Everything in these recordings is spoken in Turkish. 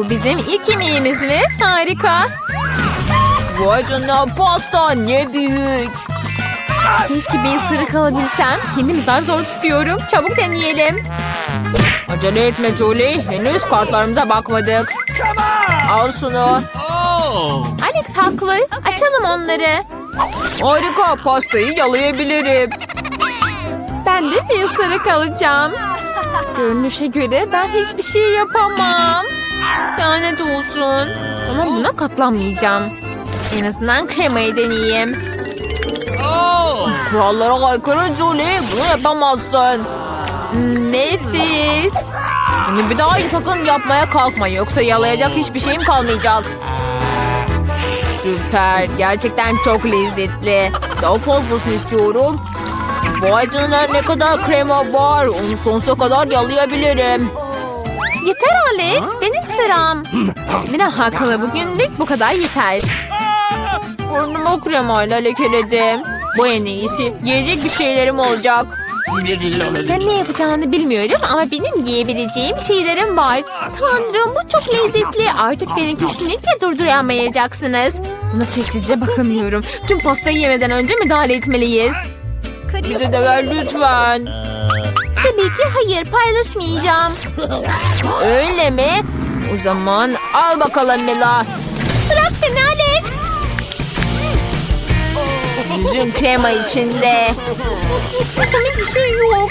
Bu bizim ilk yemeğimiz mi? Harika. Vay canına pasta ne büyük. Keşke bir ısırık alabilsem. Kendimi zar zor tutuyorum. Çabuk deneyelim. Acele etme Julie. Henüz kartlarımıza bakmadık. Al şunu. Alex haklı. Açalım onları. Harika pastayı yalayabilirim. Ben de bir ısırık alacağım. Görünüşe göre ben hiçbir şey yapamam. Lanet olsun. Ama buna katlanmayacağım. En azından kremayı deneyeyim. Kurallara aykırı Julie. Bunu yapamazsın. Nefis. Bunu bir daha sakın yapmaya kalkma. Yoksa yalayacak hiçbir şeyim kalmayacak. Süper. Gerçekten çok lezzetli. Daha fazlasını istiyorum. Vay canına ne kadar krema var. Onu sonsuza kadar yalayabilirim. Yeter Alex. Benim sıram. Mira haklı. Bugünlük bu kadar yeter. Burnumu kremayla lekeledim. Bu en iyisi. Yiyecek bir şeylerim olacak. Sen ne yapacağını bilmiyorum ama benim yiyebileceğim şeylerim var. Tanrım bu çok lezzetli. Artık beni kesinlikle durduramayacaksınız. Buna sessizce bakamıyorum. Tüm pastayı yemeden önce müdahale etmeliyiz. Bize de ver lütfen. Tabii ki hayır paylaşmayacağım. Öyle mi? O zaman al bakalım Mila. Bırak beni Alex. Yüzün krema içinde. Komik bir şey yok.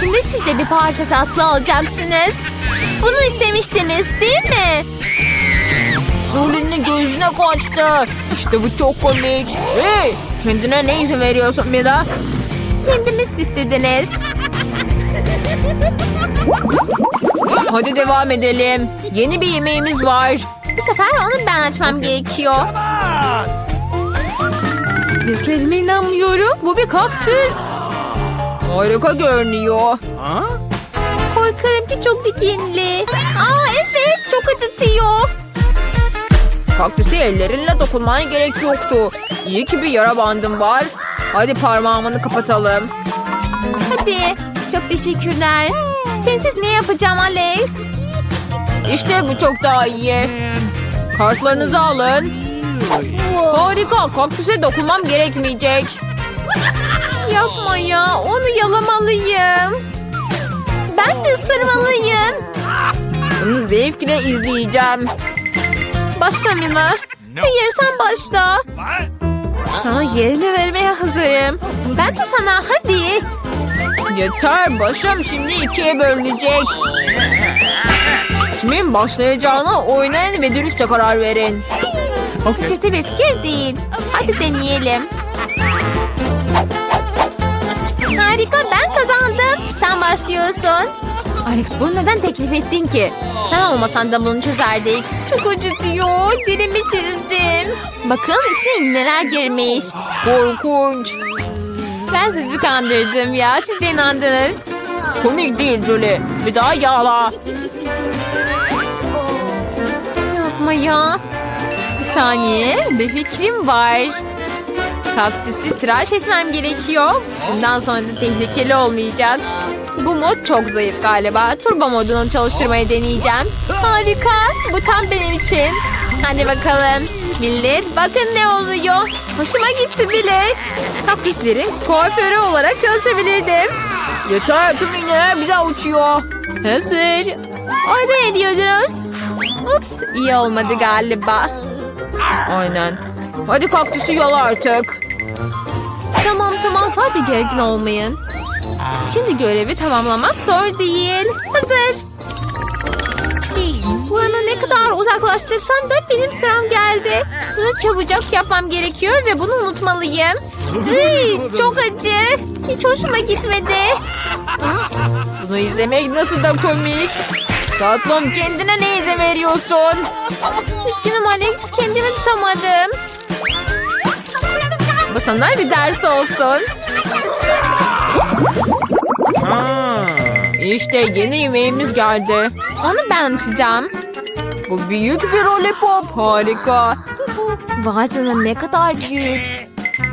Şimdi siz de bir parça tatlı alacaksınız. Bunu istemiştiniz değil mi? Julie'nin gözüne kaçtı. İşte bu çok komik. Hey! Kendine ne izin veriyorsun Mila? Kendiniz istediniz. Hadi devam edelim. Yeni bir yemeğimiz var. Bu sefer onu ben açmam gerekiyor. Gözlerime inanmıyorum. Bu bir kaktüs. Harika görünüyor. Korkarım ki çok dikenli. Aa evet çok acıtıyor. Kaktüse ellerinle dokunmana gerek yoktu. İyi ki bir yara bandım var. Hadi parmağımını kapatalım. Hadi. Çok teşekkürler. Sensiz ne yapacağım Alex? İşte bu çok daha iyi. Kartlarınızı alın. Harika. Kaktüse dokunmam gerekmeyecek. Yapma ya. Onu yalamalıyım. Ben de ısırmalıyım. Bunu zevkle izleyeceğim. Başla Mila. Hayır sen başla. Sana yerini vermeye hazırım. Ben de sana hadi. Yeter. Başım şimdi ikiye bölünecek. Kimin başlayacağına oynayın ve dürüstçe karar verin. Bu kötü bir fikir değil. Hadi deneyelim. Harika ben kazandım. Sen başlıyorsun. Alex bunu neden teklif ettin ki? Sen olmasan da bunu çözerdik. Çok acıtıyor. Dilimi çizdim. Bakın içine iğneler girmiş. Korkunç. Ben sizi kandırdım ya. Siz de inandınız. Komik değil Julie. Bir daha yağla. Yapma ya. Bir saniye. Bir fikrim var. Kaktüsü tıraş etmem gerekiyor. Bundan sonra da tehlikeli olmayacak. Bu mod çok zayıf galiba. Turbo modunu çalıştırmayı deneyeceğim. Harika. Bu tam benim için. Hadi bakalım. Millet bakın ne oluyor. Hoşuma gitti bile. Kaktüslerin kuaförü olarak çalışabilirdim. Yeter tüm iğneler bize uçuyor. Hazır. Orada ne diyordunuz? Ups iyi olmadı galiba. Aynen. Hadi kaktüsü yala artık. Tamam tamam sadece gergin olmayın. Şimdi görevi tamamlamak zor değil. Hazır. Bunu ne kadar uzaklaştırsam da benim sıram geldi. Çabucak yapmam gerekiyor ve bunu unutmalıyım. Çok acı. Hiç hoşuma gitmedi. Bunu izlemek nasıl da komik. Tatlım kendine ne izin veriyorsun? Üzgünüm Alex kendimi tutamadım. Bu sana bir ders olsun. İşte yeni yemeğimiz geldi. Onu ben açacağım. Bu büyük bir lollipop. Harika. Vay canına ne kadar büyük.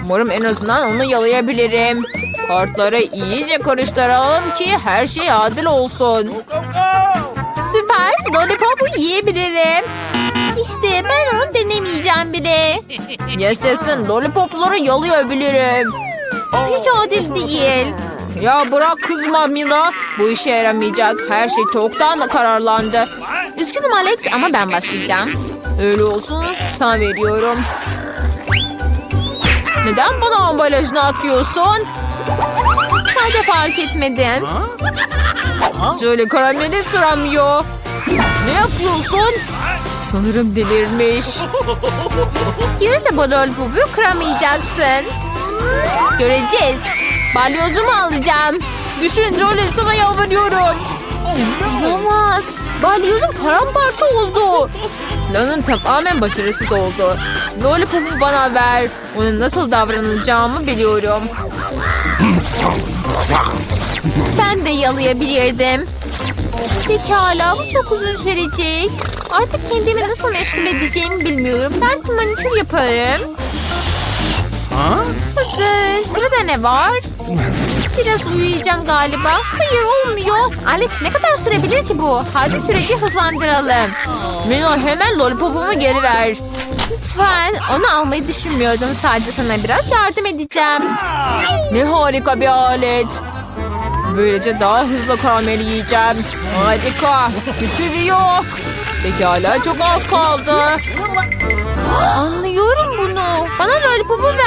Umarım en azından onu yalayabilirim. Kartları iyice karıştıralım ki her şey adil olsun. Süper. Lollipop'u yiyebilirim. İşte ben onu denemeyeceğim bile. Yaşasın lollipopları yalayabilirim. Hiç adil değil. Ya bırak kızma Mila. Bu işe yaramayacak. Her şey çoktan da kararlandı. Üzgünüm Alex ama ben başlayacağım. Öyle olsun sana veriyorum. Neden bana ambalajını atıyorsun? Sadece fark etmedim. Şöyle karameli sıramıyor. Ne yapıyorsun? Sanırım delirmiş. Yine de bu lollipopu kıramayacaksın. Göreceğiz. Balyozumu alacağım. Düşün Jolie sana yalvarıyorum. Olamaz. Balyozum paramparça oldu. Planın tamamen başarısız oldu. Lollipop'u bana ver. Ona nasıl davranacağımı biliyorum. Ben de yalayabilirdim. Pekala bu çok uzun sürecek. Artık kendimi nasıl meşgul edeceğimi bilmiyorum. Belki manikür yaparım. Hazır. Sırada ne var? Biraz uyuyacağım galiba. Hayır olmuyor. Alex ne kadar sürebilir ki bu? Hadi süreci hızlandıralım. Mila hemen lollipopumu geri ver. Lütfen. Onu almayı düşünmüyordum. Sadece sana biraz yardım edeceğim. Ne harika bir alet. Böylece daha hızlı karamel yiyeceğim. Harika. Küçülüyor. Pekala çok az kaldı. Anlıyorum bunu. Bana lollipopu ver.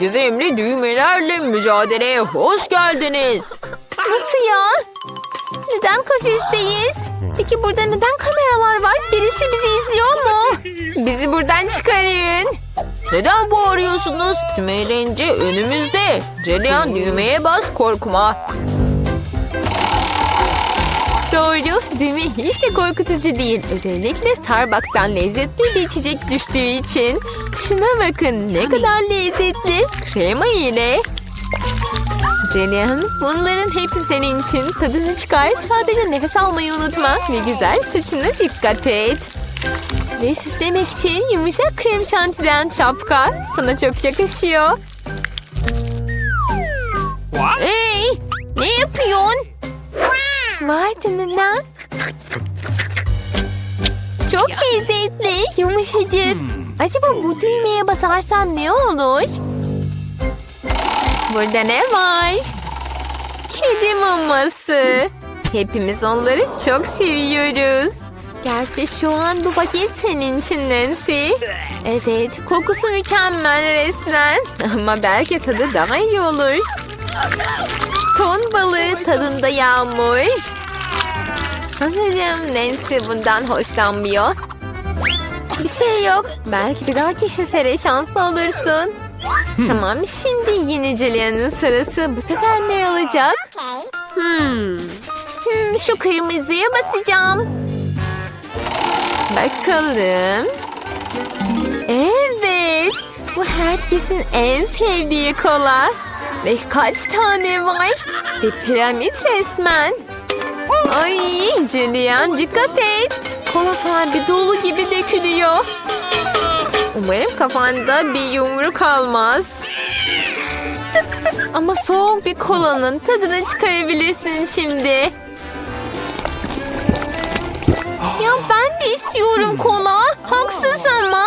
Gizemli düğmelerle mücadeleye hoş geldiniz. Nasıl ya? Neden kafesteyiz? Peki burada neden kameralar var? Birisi bizi izliyor mu? Bizi buradan çıkarın. Neden bağırıyorsunuz? Tüm eğlence önümüzde. Celihan düğmeye bas korkma. Doğru, düğme hiç de korkutucu değil. Özellikle Starbucks'tan lezzetli bir içecek düştüğü için. Şuna bakın ne kadar lezzetli. Krema ile. Celihan, bunların hepsi senin için. Tadını çıkar. Sadece nefes almayı unutma. Ve güzel saçına dikkat et. Ve süslemek için yumuşak krem şantiden şapka. Sana çok yakışıyor. Hey, ne yapıyorsun? Vay canına. Çok lezzetli, yumuşacık. Acaba bu düğmeye basarsam ne olur? Burada ne var? Kedi maması. Hepimiz onları çok seviyoruz. Gerçi şu an bu paket senin için Nancy. Evet, kokusu mükemmel resmen. Ama belki tadı daha iyi olur. Balığı tadında yağmur. Sanırım Nancy bundan hoşlanmıyor. Bir şey yok. Belki bir dahaki sefere şanslı olursun. tamam şimdi yine Julia'nın sırası. Bu sefer ne olacak? Hmm. Hmm, şu kırmızıya basacağım. Bakalım. Evet. Bu herkesin en sevdiği kola. Ve kaç tane var? Bir piramit resmen. Ay Julian dikkat et. Kola sahibi dolu gibi dökülüyor. Umarım kafanda bir yumruk almaz. Ama soğuk bir kolanın tadını çıkarabilirsin şimdi. Ya ben de istiyorum kola. Haksız ama.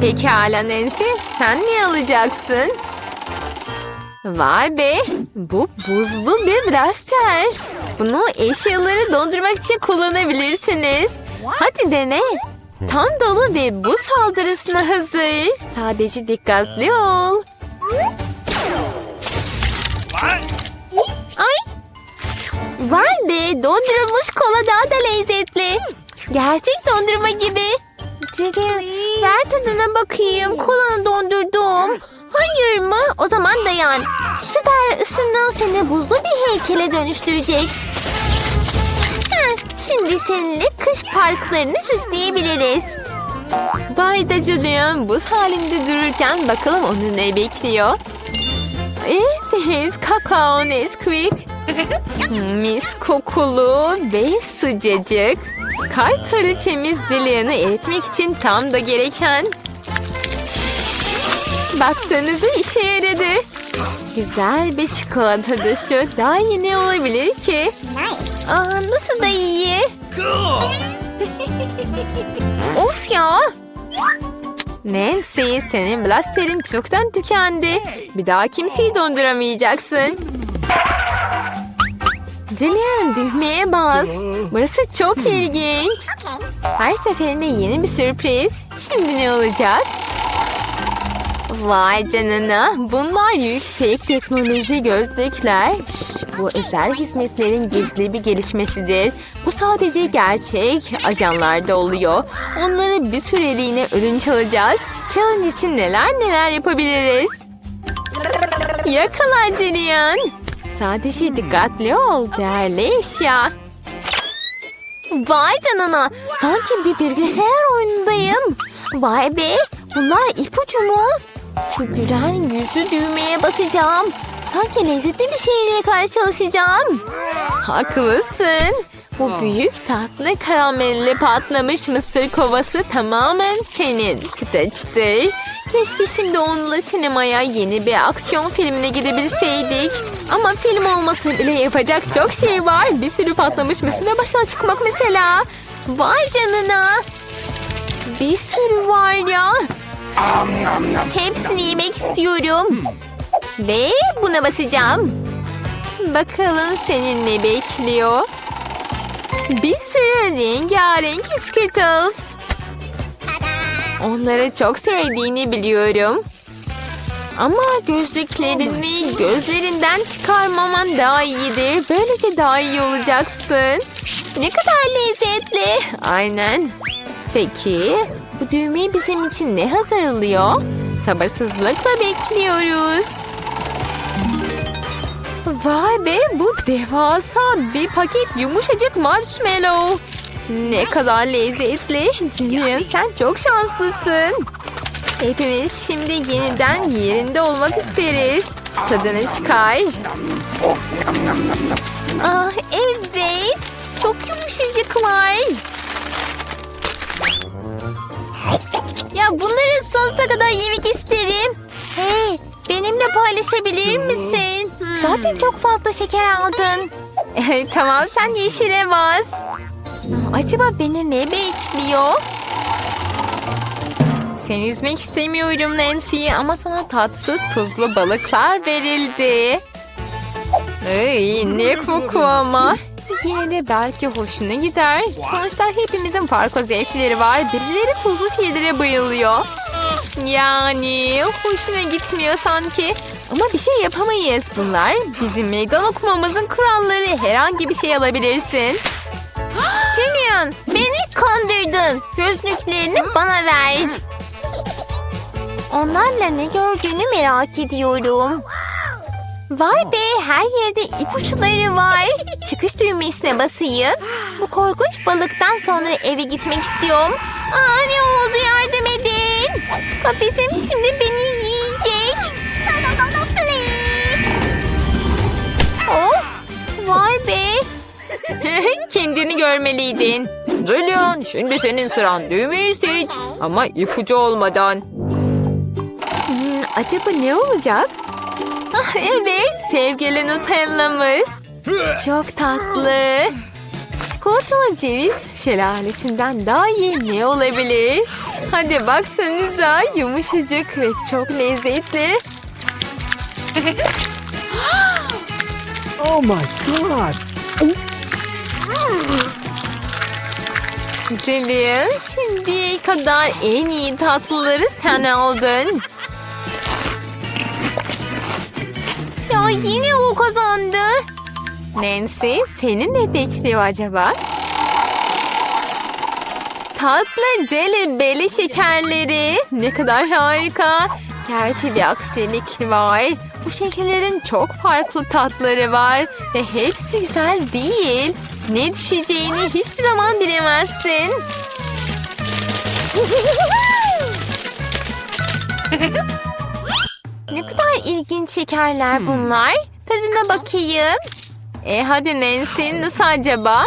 Pekala Nancy, sen ne alacaksın? Vay be, bu buzlu bir blaster. Bunu eşyaları dondurmak için kullanabilirsiniz. Hadi dene. Tam dolu ve bu saldırısına hazır. Sadece dikkatli ol. Ay! Vay be, dondurulmuş kola daha da lezzetli. Gerçek dondurma gibi. Cege, ver tadına bakayım. Kolanı dondurdum. Hayır mı? O zaman dayan. Süper ısınım seni buzlu bir heykele dönüştürecek. Heh, şimdi seninle kış parklarını süsleyebiliriz. Bayda Julian buz halinde dururken bakalım onu ne bekliyor. Evet, kakao Nesquik. Mis kokulu ve sıcacık. Kar kraliçemiz Julian'ı eritmek için tam da gereken. Baksanıza işe yaradı. Güzel bir çikolata dışı. Daha iyi ne olabilir ki? Aa, nasıl da iyi. of ya. Nancy senin blasterin çoktan tükendi. Bir daha kimseyi donduramayacaksın. Julian düğmeye bas. Burası çok ilginç. Her seferinde yeni bir sürpriz. Şimdi ne olacak? Vay canına. Bunlar yüksek teknoloji gözlükler. Şş, bu özel hizmetlerin gizli bir gelişmesidir. Bu sadece gerçek ajanlarda oluyor. Onları bir süreliğine ödünç alacağız. Challenge için neler neler yapabiliriz. Yakala Julian. Sadece dikkatli ol değerli eşya. Vay canına. Sanki bir bilgisayar oyunundayım. Vay be. Bunlar ipucu mu? Şu gülen yüzü düğmeye basacağım. Sanki lezzetli bir şeyle karşı çalışacağım. Haklısın. Bu büyük tatlı karamelli patlamış mısır kovası tamamen senin. Çıtır çıtır. Keşke şimdi onunla sinemaya yeni bir aksiyon filmine gidebilseydik. Ama film olmasa bile yapacak çok şey var. Bir sürü patlamış mısır ve çıkmak mesela. Vay canına. Bir sürü var ya. Hepsini yemek istiyorum. Ve buna basacağım. Bakalım senin ne bekliyor? Bir sürü rengarenk Skittles. Onları çok sevdiğini biliyorum. Ama gözlüklerini gözlerinden çıkarmaman daha iyidir. Böylece daha iyi olacaksın. Ne kadar lezzetli. Aynen. Peki bu düğmeyi bizim için ne hazırlıyor? Sabırsızlıkla bekliyoruz. Vay be bu devasa bir paket yumuşacık marshmallow. Ne kadar lezzetli. Jillian sen çok şanslısın. Hepimiz şimdi yeniden yerinde olmak isteriz. Tadını çıkar. Ah evet. Çok yumuşacıklar. Kadar yemek isterim. Hey, benimle paylaşabilir misin? Zaten çok fazla şeker aldın. tamam, sen yeşile bas. Acaba beni ne bekliyor? Seni üzmek istemiyorum Nancy ama sana tatsız tuzlu balıklar verildi. Ay, ne koku ama. Yine de belki hoşuna gider. Sonuçta hepimizin farklı zevkleri var. Birileri tuzlu şeylere bayılıyor. Yani hoşuna gitmiyor sanki. Ama bir şey yapamayız bunlar. Bizim meydan okumamızın kuralları herhangi bir şey alabilirsin. Julian? Beni kandırdın. Gözlüklerini bana ver. Onlarla ne gördüğünü merak ediyorum. Vay be her yerde ipuçları var. Çıkış düğmesine basayım. Bu korkunç balıktan sonra eve gitmek istiyorum. Aa ne oldu edin. Kafesim şimdi beni yiyecek. Of vay be. Kendini görmeliydin. Julian şimdi senin sıran düğmeyi seç. Ama ipucu olmadan. Hmm, acaba ne olacak? Ah, evet sevgili Nutella'mız. Çok tatlı. Çikolatalı ceviz şelalesinden daha iyi ne olabilir? Hadi baksanıza yumuşacık ve çok lezzetli. Oh my god. Julian şimdiye kadar en iyi tatlıları sen aldın. Ya yine o kazandı. Nancy seni ne bekliyor acaba? Tatlı jelly belly şekerleri. Ne kadar harika. Gerçi bir aksilik var. Bu şekerlerin çok farklı tatları var. Ve hepsi güzel değil. Ne düşeceğini hiçbir zaman bilemezsin. ne kadar ilginç şekerler bunlar. Tadına bakayım. E hadi Nancy nasıl acaba?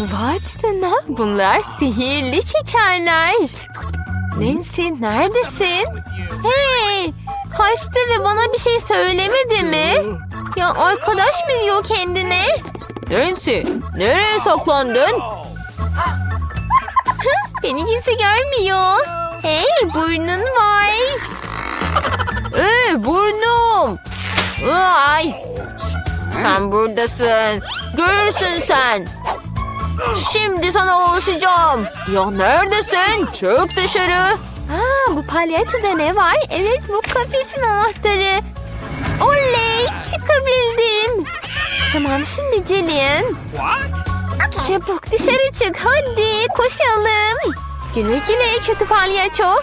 Vay canına bunlar sihirli şekerler. Nancy neredesin? Hey kaçtı ve bana bir şey söylemedi mi? Ya arkadaş mı diyor kendine? Nancy nereye saklandın? Beni kimse görmüyor. Hey burnun var. Ee, burnum. Ay. Sen buradasın. Görürsün sen. Şimdi sana ulaşacağım. Ya neredesin? Çık dışarı. Aa, bu palyaçoda ne var? Evet bu kafesin anahtarı. Oley çıkabildim. Tamam şimdi Jillian. What? Çabuk dışarı çık hadi koşalım. Güle güle kötü palyaço.